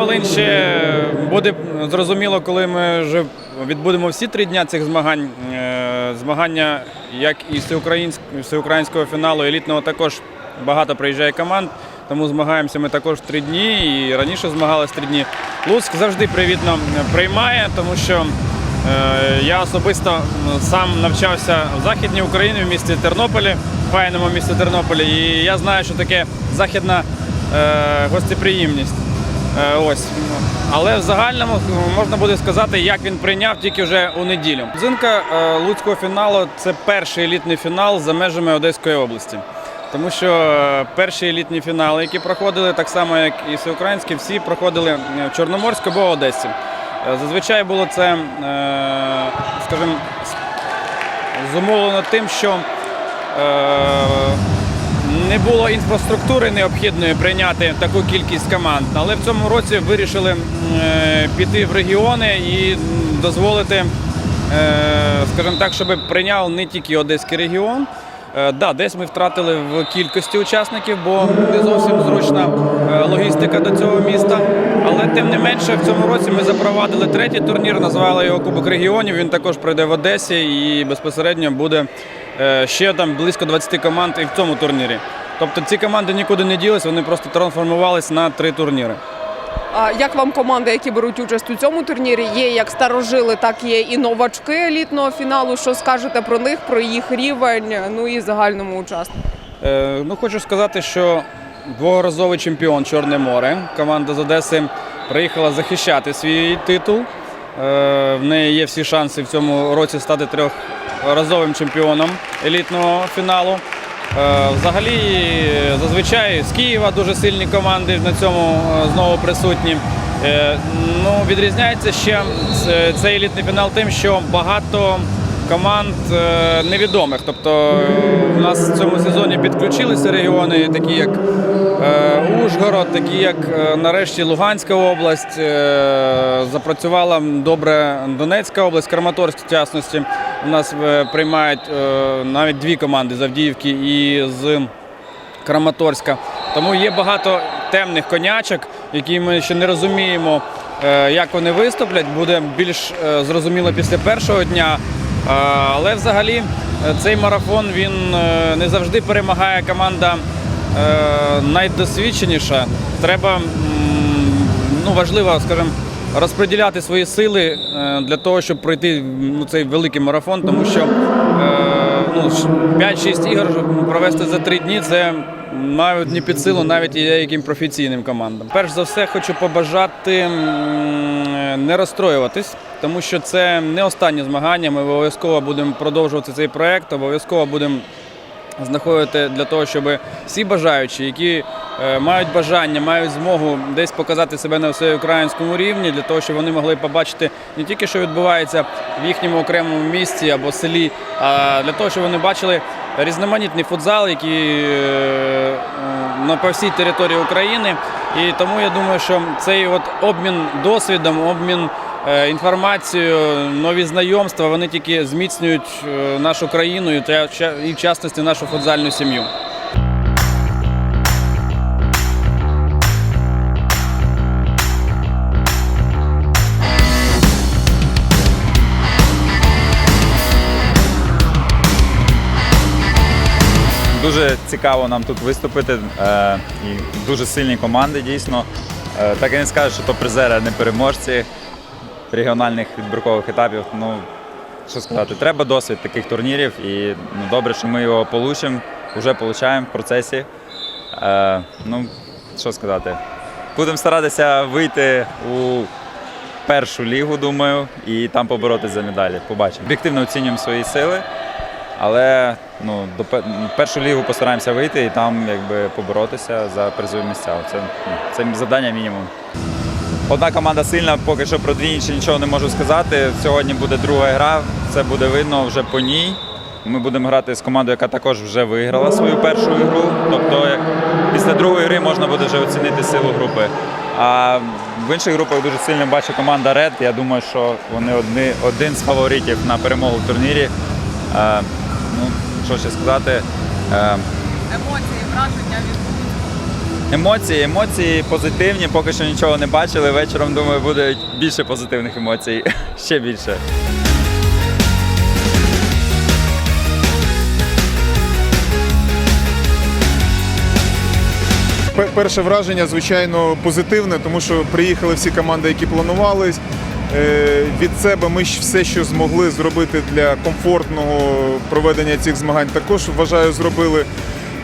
Волинь, ще буде зрозуміло, коли ми вже відбудемо всі три дня цих змагань. Е, Змагання, як і всеукраїнськ- всеукраїнського фіналу, елітного також багато приїжджає команд, тому змагаємося ми також три дні і раніше змагалися три дні. Луцьк завжди привітно приймає, тому що е, я особисто сам навчався в Західній Україні в місті Тернополі, в файному місті Тернополі, і я знаю, що таке західна е, гостеприємність. Е, Ось. Але в загальному е, можна буде сказати, як він прийняв тільки вже у неділю. Зинка е, Луцького фіналу це перший елітний фінал за межами Одеської області. Тому що е, перші елітні фінали, які проходили, так само як і всеукраїнські, всі проходили в Чорноморську або Одесі. Зазвичай було це, скажімо, зумовлено тим, що не було інфраструктури необхідної прийняти таку кількість команд. Але в цьому році вирішили е, піти в регіони і дозволити, е, скажімо так, щоб прийняв не тільки Одеський регіон. Е, Да, десь ми втратили в кількості учасників, бо не зовсім зручна логістика до цього міста. Але тим не менше, в цьому році ми запровадили третій турнір, назвали його Кубок регіонів. Він також пройде в Одесі і безпосередньо буде ще там близько 20 команд і в цьому турнірі. Тобто ці команди нікуди не ділись, вони просто трансформувалися на три турніри. А як вам команди, які беруть участь у цьому турнірі? Є як старожили, так є і новачки елітного фіналу. Що скажете про них, про їх рівень, ну і загальному учаснику? Е, ну, хочу сказати, що дворазовий чемпіон Чорне море. Команда з Одеси приїхала захищати свій титул. Е, в неї є всі шанси в цьому році стати трьохразовим чемпіоном елітного фіналу. Е, взагалі, зазвичай з Києва дуже сильні команди на цьому е, знову присутні. Е, ну, відрізняється ще цей елітний фінал тим, що багато команд невідомих. Тобто у нас в цьому сезоні підключилися регіони, такі як Ужгород, такі як нарешті Луганська область, запрацювала добре Донецька область, Краматорськ в частності. У нас е, приймають е, навіть дві команди з Авдіївки і з Краматорська. Тому є багато темних конячок, які ми ще не розуміємо, е, як вони виступлять. Буде більш зрозуміло після першого дня. Але взагалі цей марафон він не завжди перемагає команда найдосвідченіша. Треба ну, важливо, скажімо, розподіляти свої сили е, для того, щоб пройти ну, цей великий марафон, тому що е, ну, ш- 5-6 ігор провести за 3 дні це навіть не під силу навіть і деяким професійним командам. Перш за все, хочу побажати не розстроюватись, тому що це не останнє змагання. Ми обов'язково будемо продовжувати цей проект, обов'язково будемо знаходити для того, щоб всі бажаючі, які е, мають бажання, мають змогу десь показати себе на всеукраїнському рівні, для того, щоб вони могли побачити не тільки, що відбувається в їхньому окремому місті або селі, а для того, щоб вони бачили різноманітний футзал, який е, на по всій території України. І тому я думаю, що цей от обмін досвідом, обмін е, інформацією, нові знайомства, вони тільки зміцнюють е, нашу країну і і в частності нашу футзальну сім'ю. Дуже цікаво нам тут виступити. Е, і дуже сильні команди дійсно. Так і не скажу, що то призери, а не переможці регіональних відбіркових етапів. Ну, що сказати, треба досвід таких турнірів і ну, добре, що ми його получимо, вже получаємо в процесі. Е, ну, що сказати, будемо старатися вийти у першу лігу, думаю, і там поборотися за медалі. Побачимо. Об'єктивно оцінюємо свої сили. Але ну, до першу лігу постараємося вийти і там якби поборотися за призові місця. Це, ну, це завдання мінімум. Одна команда сильна, поки що про дві інші нічого не можу сказати. Сьогодні буде друга гра, це буде видно вже по ній. Ми будемо грати з командою, яка також вже виграла свою першу ігру. Тобто як- після другої гри можна буде вже оцінити силу групи. А в інших групах дуже сильно бачу команда Red. Я думаю, що вони одні, один з фаворитів на перемогу в турнірі. Е, ну, що ще сказати? Е, Емоції, враження від Емоції, емоції позитивні, поки що нічого не бачили. Вечором, думаю, буде більше позитивних емоцій. Ще більше. Перше враження, звичайно, позитивне, тому що приїхали всі команди, які планувались. Е, Від себе ми все, що змогли зробити для комфортного проведення цих змагань, також вважаю, зробили.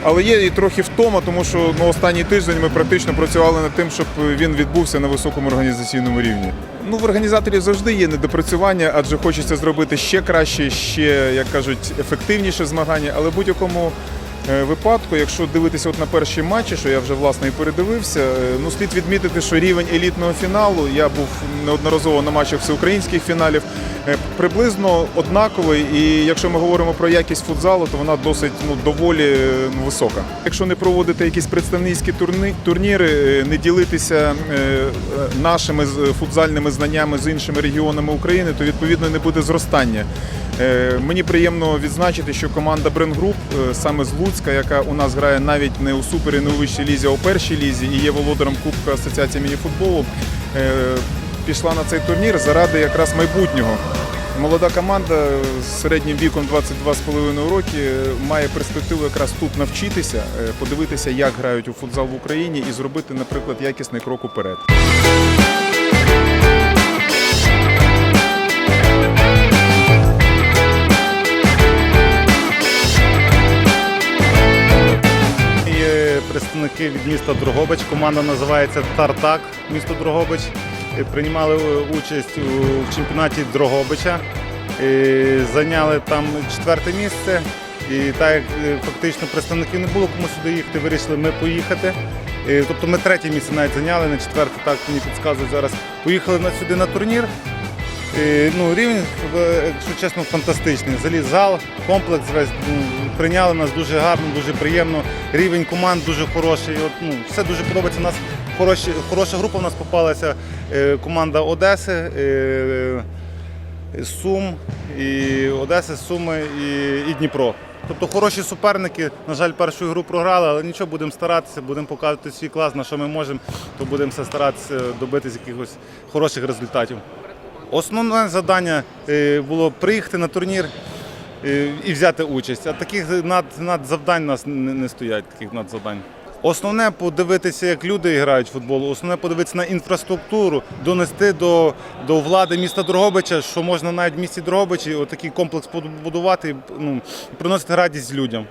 Але є і трохи втома, тому що ну, останній тиждень ми практично працювали над тим, щоб він відбувся на високому організаційному рівні. Ну, в організаторів завжди є недопрацювання, адже хочеться зробити ще краще, ще, як кажуть, ефективніше змагання. Але будь-якому випадку, якщо дивитися от на перші матчі, що я вже власне і передивився, е, ну слід відмітити, що рівень елітного фіналу, я був неодноразово на матчах всеукраїнських фіналів, е, приблизно однаковий. І якщо ми говоримо про якість футзалу, то вона досить ну, доволі е, висока. Якщо не проводити якісь представницькі турни, турніри, е, не ділитися е, е, нашими футзальними знаннями з іншими регіонами України, то відповідно не буде зростання. Е, Мені приємно відзначити, що команда Бренгруп саме з Луцька, яка у нас грає навіть не у супер і не у вищій лізі, а у першій лізі, і є володарем Кубка Асоціації мініфутболу, е, пішла на цей турнір заради якраз майбутнього. Молода команда з середнім віком 22,5 роки е, має перспективу якраз тут навчитися, подивитися, як грають у футзал в Україні, і зробити, наприклад, якісний крок уперед. Представники від міста Дрогобич. Команда називається Тартак місто Дрогобич. Приймали участь у чемпіонаті Дрогобича. Зайняли там четверте місце. І так як е, фактично представників не було, кому сюди їхати, вирішили ми поїхати. І, Тобто ми третє місце навіть зайняли, на четверте, так мені підказують зараз. Поїхали сюди на турнір. І, ну, рівень, е, якщо чесно, фантастичний. Взагалі зал, комплекс весь ну, прийняли нас дуже гарно, дуже приємно. Рівень команд дуже хороший. От, ну, все дуже подобається. У нас хороші, хороша група у нас попалася. Е, команда Одеси, е, Сум, і Одеси, Суми і, і Дніпро. Тобто хороші суперники. На жаль, першу гру програли, але нічого, будемо старатися, будемо показувати свій клас, на що ми можемо, то будемо старатися добитися якихось хороших результатів. Основне завдання е, було приїхати на турнір е, і взяти участь. А таких над, надзавдань у нас не, стоять, таких надзавдань. Основне подивитися, як люди грають в футбол, основне подивитися на інфраструктуру, донести до, до влади міста Дрогобича, що можна навіть в місті Дрогобичі отакий комплекс побудувати, ну, приносити радість людям.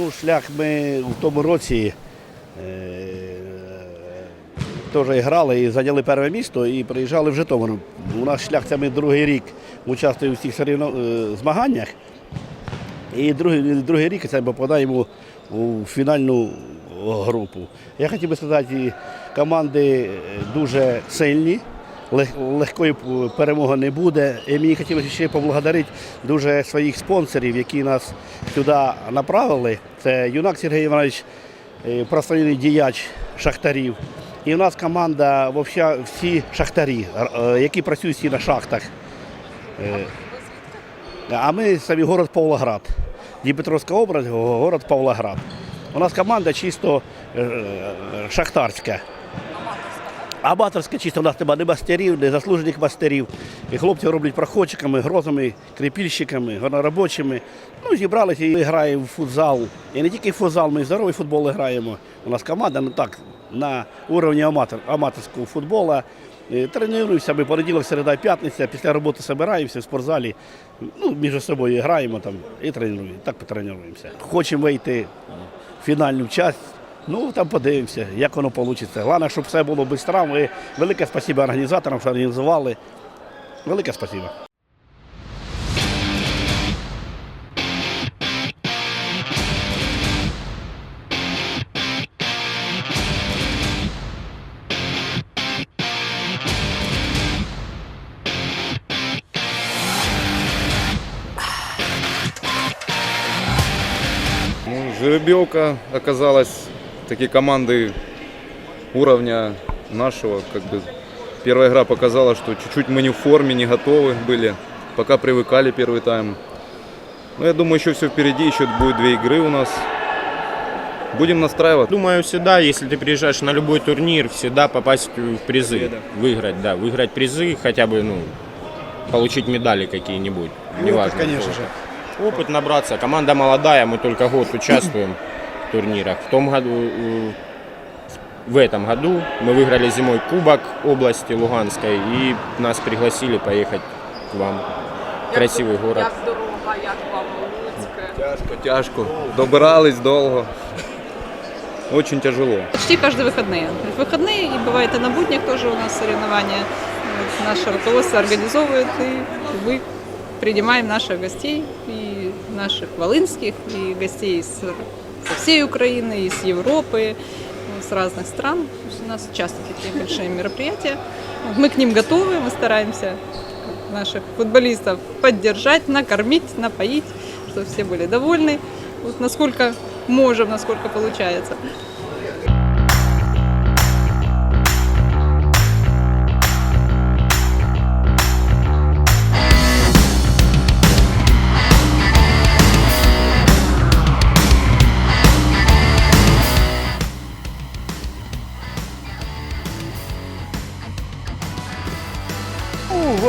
Ну, шлях ми в тому році е, теж грали і зайняли перше місто і приїжджали в Житомир. У нас шлях це ми другий рік участвуємо в цих е, змаганнях. І другий, другий рік це ми попадаємо у фінальну групу. Я хотів би сказати, команди дуже сильні. Лег- Легкої перемоги не буде. І мені хотілося ще поблагодарити дуже своїх спонсорів, які нас сюди направили. Це юнак Сергій Іванович, е, прославлений діяч шахтарів. І в нас команда всі шахтарі, е, які працюють всі на шахтах. Е, а ми самі город Павлоград. Дніпропетровська область, город Павлоград. У нас команда чисто шахтарська. Аматорська чисто у нас нема ні мастерів, ні заслужених мастерів. І хлопці роблять проходчиками, грозами, крепільщиками, гоноробочими. Ну, зібралися і граємо в футзал. І не тільки в футзал, ми і здоровий футбол граємо. У нас команда, ну так, на уровні аматор, аматорського футболу. Е, Тренуємося, ми понеділок, середа, п'ятниця, після роботи збираємося в спортзалі, ну, між собою граємо там і тренуємо, так потренуємося. Хочемо вийти в фінальну часть. Ну, там подивимося, як воно вийде. Головне, щоб все було без травм. Велике спасибо організаторам, що організували. Велике спасибо. Ну, Жеребьевка оказалась такие команды уровня нашего. Как бы первая игра показала, что чуть-чуть мы не в форме, не готовы были. Пока привыкали первый тайм. Но я думаю, еще все впереди, еще будет две игры у нас. Будем настраиваться. Думаю, всегда, если ты приезжаешь на любой турнир, всегда попасть в призы. Выиграть, да, выиграть призы, хотя бы, ну, получить медали какие-нибудь. Неважно. конечно же. Опыт набраться. Команда молодая, мы только год участвуем турнирах. В том году, э, в этом году мы выиграли зимой Кубок области Луганской и нас пригласили поехать к вам. Красивый город. Як дорога, як вам Луцьке? Тяжко, тяжко. Добирались долго. Очень тяжело. Почти каждые выходные. В выходные и бывает и на буднях тоже у нас соревнования. Вот Наше руководство организовывает, и мы принимаем наших гостей, и наших волынских, и гостей с, со всей Украины, и с Европы, ну, с разных стран. То есть у нас часто такие большие мероприятия. Вот Мы к ним готовы, мы стараемся наших футболистов поддержать, накормить, напоить, чтобы все были довольны. Вот насколько можем, насколько получается.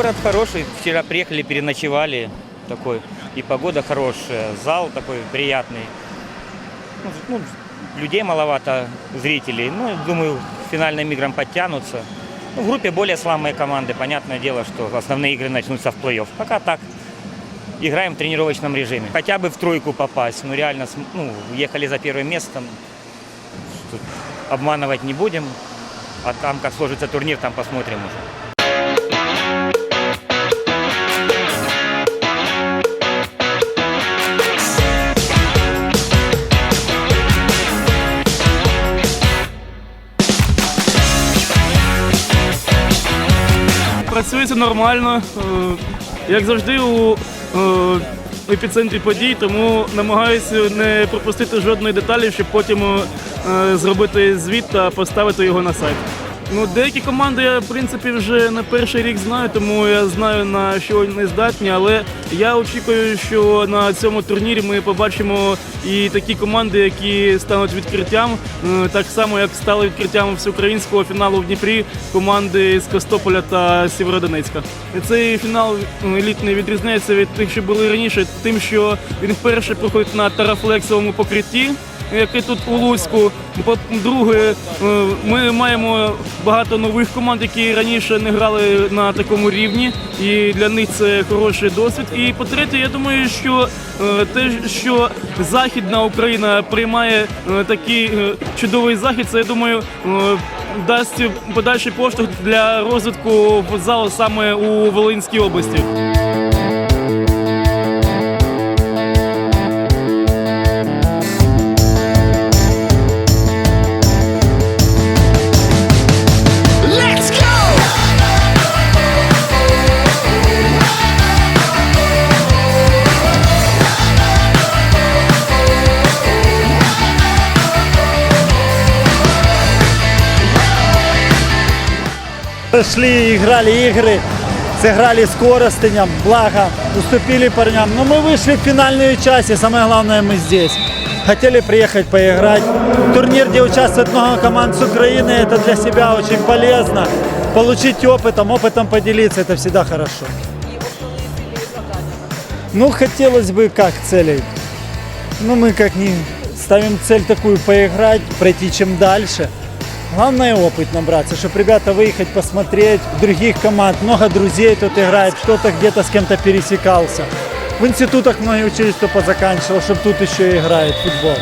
Город хороший. Вчера приехали, переночевали. Такой. И погода хорошая, зал такой приятный. Ну, ну, людей маловато, зрителей. Ну, думаю, финальным играм подтянутся. Ну, в группе более слабые команды. Понятное дело, что основные игры начнутся в плей-офф. Пока так. Играем в тренировочном режиме. Хотя бы в тройку попасть. Ну, реально, ну, ехали за первым местом. Тут обманывать не будем. А там, как сложится турнир, там посмотрим уже. Працюється нормально, е, як завжди у е, епіцентрі подій, тому намагаюся не пропустити жодної деталі, щоб потім е, зробити звіт та поставити його на сайт. Ну, деякі команди я в принципі вже на перший рік знаю, тому я знаю на що вони здатні. Але я очікую, що на цьому турнірі ми побачимо і такі команди, які стануть відкриттям, е, так само як стали відкриттям всеукраїнського фіналу в Дніпрі команди з Костополя та Сєвєродонецька. Цей фінал е, елітний відрізняється від тих, що були раніше, тим, що він вперше проходить на тарафлексовому покритті який тут у Луцьку. По-друге, е, ми маємо багато нових команд, які раніше не грали на такому рівні, і для них це хороший досвід. І по-третє, я думаю, що е, те, що Західна Україна приймає е, такий чудовий захід, це я думаю. Дасть подальший поштовх для розвитку футзалу саме у Волинській області. Шли, играли игры, сыграли с Коростынем, благо, уступили парням. Но мы вышли в финальную часть, и самое главное, мы здесь. Хотели приехать поиграть. Турнир, где участвует много команд с Украины, это для себя очень полезно. Получить опытом, опытом поделиться, это всегда хорошо. Ну, хотелось бы как целей. Ну, мы как не ставим цель такую поиграть, пройти чем дальше. Главное опыт набраться, чтобы ребята выехать посмотреть других команд. Много друзей тут играет, кто-то где-то с кем-то пересекался. В институтах многие учились, кто позаканчивал, чтобы тут еще и играет футбол.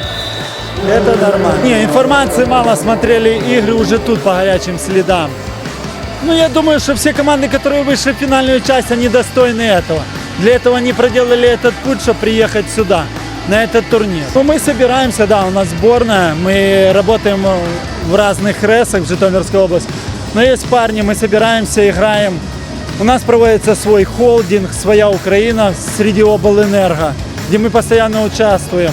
Это нормально. Не, информации мало, смотрели игры уже тут по горячим следам. Ну, я думаю, что все команды, которые вышли в финальную часть, они достойны этого. Для этого они проделали этот путь, чтобы приехать сюда, на этот турнир. Ну, мы собираемся, да, у нас сборная, мы работаем э, в разных ресах в Житомирской области. Но есть парни, мы собираемся, играем. У нас проводится свой холдинг, своя Украина среди облэнерго, где мы постоянно участвуем.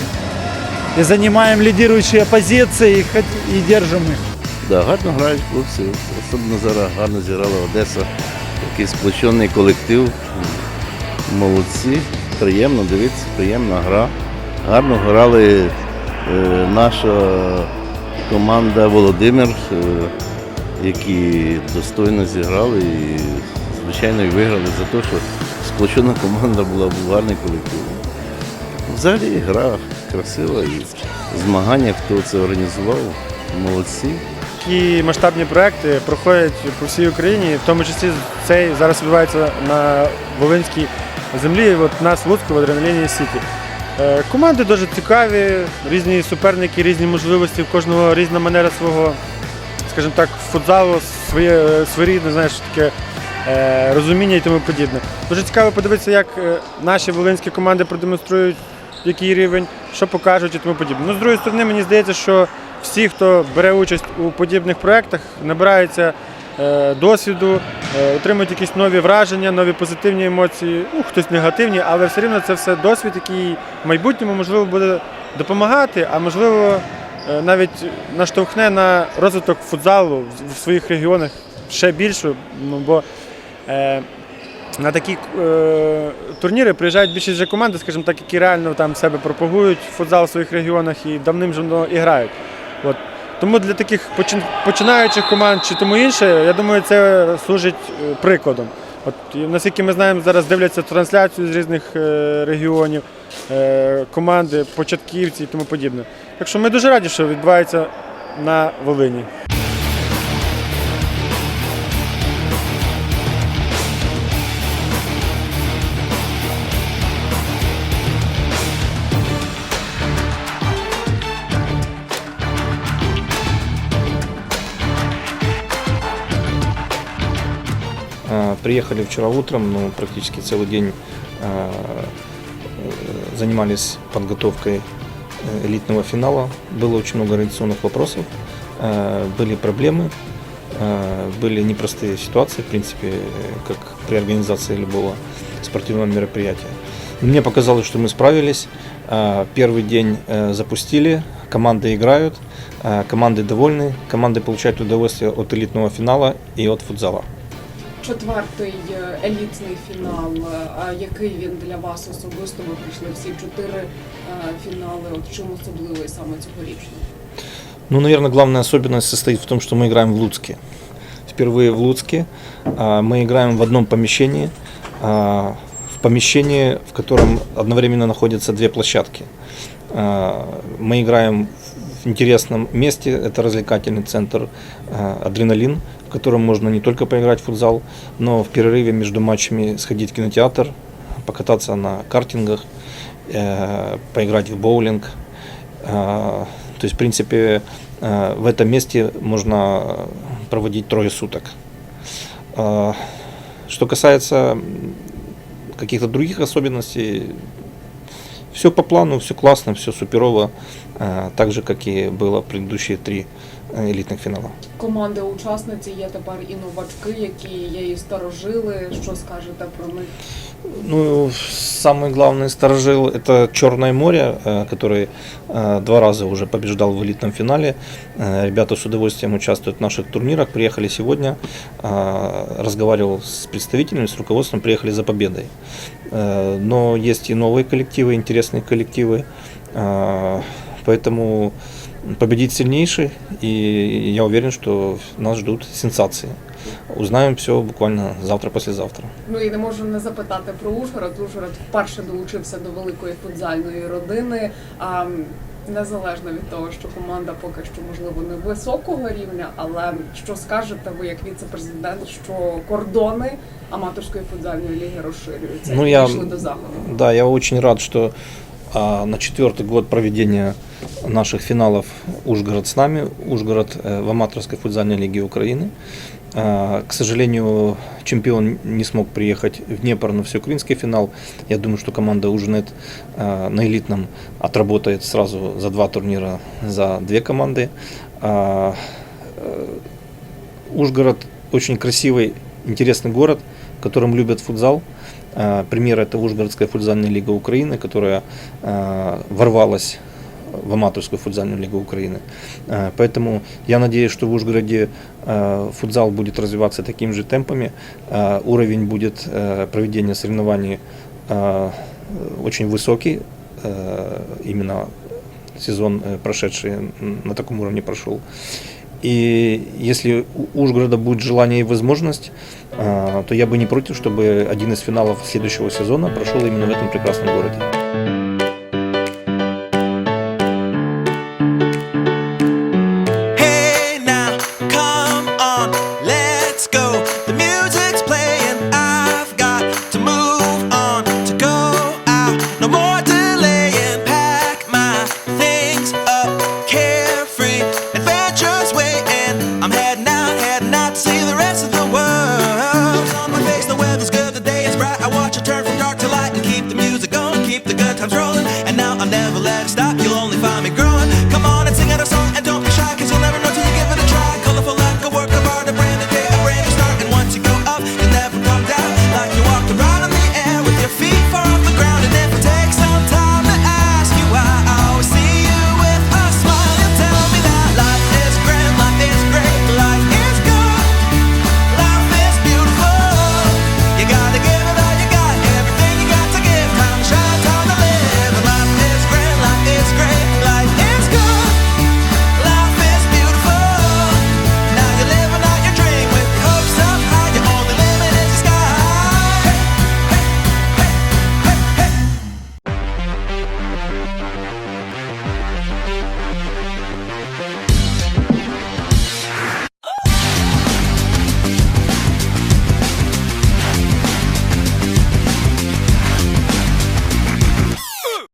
и занимаем лидирующие позиции и, хот- и держим их. Да, гарно грають хлопці. Особливо зараз гарно зіграла Одеса. Такий сплочений колектив. Молодці. Приємно дивитися, приємна гра. Гарно грали е, наша команда Володимир, е, які достойно зіграли і, звичайно, і виграли за те, що сплочена команда була був гарний колектив. Взагалі гра красива і змагання, хто це організував, молодці. Такі масштабні проекти проходять по всій Україні, в тому числі цей зараз відбувається на Волинській землі, от у нас в Луцьку в Адреналіні Сіті. Е, Команди дуже цікаві, різні суперники, різні можливості, в кожного різна манера свого, скажімо так, футзалу, своє своєрідне, знаєш, таке е, розуміння і тому подібне. Дуже цікаво подивитися, як е, наші волинські команди продемонструють який рівень, що покажуть і тому подібне. Ну, з другої сторони, мені здається, що всі, хто бере участь у подібних проєктах, набираються е, досвіду, е, отримують якісь нові враження, нові позитивні емоції, ну, хтось негативні, але все рівно це все досвід, який в майбутньому можливо буде допомагати, а можливо е, навіть наштовхне на розвиток футзалу в- своїх регіонах ще більше. Ну, бо е, на такі е, турніри приїжджають більшість вже команди, скажімо так, які реально там себе пропагують футзал в своїх регіонах і давним давно і грають. От. Тому для таких починаючих команд чи тому інше, я думаю, це служить е, прикладом. От наскільки ми знаємо, зараз дивляться трансляцію з різних е, регіонів, е, команди, початківці і тому подібне. Так що ми дуже раді, що відбувається на Волині. Приехали вчера утром, ну, практически целый день а, э, занимались подготовкой э, элитного финала. Было очень много организационных вопросов, а, были проблемы, а, были непростые ситуации, в принципе, как при организации любого спортивного мероприятия. Мне показалось, что мы справились. Первый день э, запустили, команды играют, команды довольны, команды получают удовольствие от элитного финала и от футзала Четвертий е, елітний фінал. Е, А який він для вас особисто? Ви прийшли всі чотири е, фінали. От чим особливий саме цьогорічний? Ну, наверное, главная особенность состоит в том, что мы играем в Луцке. Впервые в Луцке. А, Мы играем в одном помещении, а, в помещении, в котором одновременно находятся две площадки. А, Мы играем в интересном месте, это развлекательный центр а, «Адреналин», в котором можно не только поиграть в футзал, но в перерыве между матчами сходить в кинотеатр, покататься на картингах, э, поиграть в боулинг. А, То есть, в принципе, э, в этом месте можно проводить трое суток. Что касается каких-то других особенностей, все по плану, все классно, все суперово, э, так же, как и было предыдущие три э, элитных финала. Команди-учасниці є тепер і новачки, які є і старожили. Що скажете про них? Ну, самый главный сторожил это Черное море, э, который э, два раза уже побеждал в элитном финале. Э, Ребята с удовольствием участвуют в наших турнирах. Приехали сегодня, разговаривал с представителями, с руководством, приехали за победой. Но есть и новые коллективы, интересные коллективы. Поэтому победить сильнейший, и я уверен, что нас ждут сенсации. Узнаем все буквально завтра-послезавтра. Ну і не можу не запитати про Ужгород. Ужгород вперше долучився до великої футзальної родини. А незалежно від того, що команда поки що можливо не високого рівня, але що скажете ви як віце-президент, що кордони аматорської футзальної ліги розширюються Ну, і я- пішли до заходу? Да, я очень рад, что а, на четвертый год проведения наших финалов Ужгород с нами, Ужгород в аматорской футзальной лиге Украины. К сожалению, чемпион не смог приехать в Днепр на всеукраинский финал. Я думаю, что команда Ужнет на элитном отработает сразу за два турнира за две команды. Ужгород очень красивый, интересный город, в котором любят футзал. Пример это Ужгородская футзальная лига Украины, которая ворвалась в аматорскую футзальную лигу Украины. Э, Поэтому я надеюсь, что в Ужгороде э, футзал будет развиваться такими же темпами, э, уровень будет проведения соревнований очень высокий, именно сезон прошедший на таком уровне прошел. И если у Ужгорода будет желание и возможность, то я бы не против, чтобы один из финалов следующего сезона прошел именно в этом прекрасном городе.